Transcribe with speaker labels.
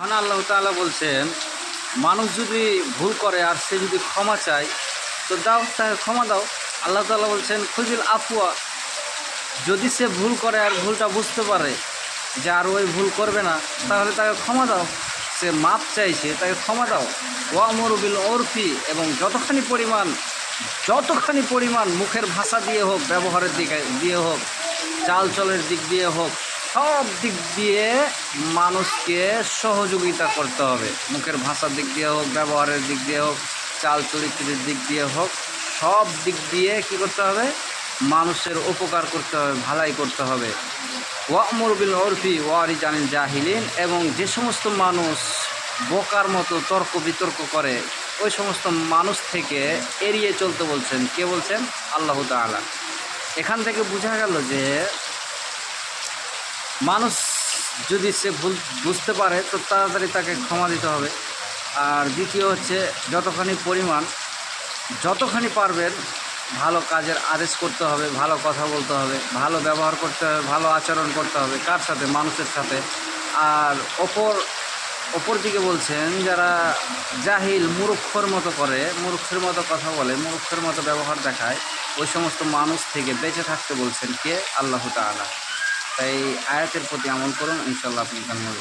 Speaker 1: মহান আল্লাহ তালা বলছেন, মানুষ যদি ভুল করে আর সে যদি ক্ষমা চায়, তো দাও, তাকে ক্ষমা দাও। আল্লাহ তালা বলছেন, খুজিল আফুয়া যদি সে ভুল করে আর ভুলটা বুঝতে পারে যে আর ওই ভুল করবে না, তাহলে তাকে ক্ষমা দাও। সে মাপ চাইছে, তাকে ক্ষমা দাও। ওয়ামর বিল ওরফি, এবং যতখানি পরিমাণ যতখানি পরিমাণ মুখের ভাষা দিয়ে হোক, ব্যবহারের দিকে দিয়ে হোক, চালচলের দিক দিয়ে হোক সব দিক দিয়ে মানুষকে সহযোগিতা করতে হবে। মুখের ভাষার দিক দিয়ে হোক, ব্যবহারের দিক দিয়ে হোক, চাল চরিত্রের দিক দিয়ে হোক, সব দিক দিয়ে কি করতে হবে? মানুষের উপকার করতে হবে, ভালাই করতে হবে। ওয়ামর বিল ওরফি ওয়ারি জানিন জাহিলিন এবং যে সমস্ত মানুষ বোকার মতো তর্ক বিতর্ক করে, ওই সমস্ত মানুষ থেকে এড়িয়ে চলতে বলছেন। কে বলছেন? আল্লাহ তাআলা। এখান থেকে বোঝা গেল যে মানুষ যদি সে ভুল, বুঝতে পারে, তো তাড়াতাড়ি তাকে ক্ষমা দিতে হবে। আর দ্বিতীয় হচ্ছে, যতখানি পরিমাণ, যতখানি পারবেন, ভালো কাজের আদেশ করতে হবে, ভালো কথা বলতে হবে, ভালো ব্যবহার করতে হবে, ভালো আচরণ করতে হবে, কার সাথে? মানুষের সাথে। আর অপর অপর দিকে বলছেন, যারা জাহিল, মূর্খর মতো করে, মূর্খের মতো কথা বলে, মূর্খের মতো ব্যবহার দেখায়, ওই সমস্ত মানুষ থেকে বেঁচে থাকতে বলছেন কে? আল্লাহ তাআলা। তাই আয়াতের প্রতি আমল করুন ইনশাল্লাহ আপনি কামিয়াব।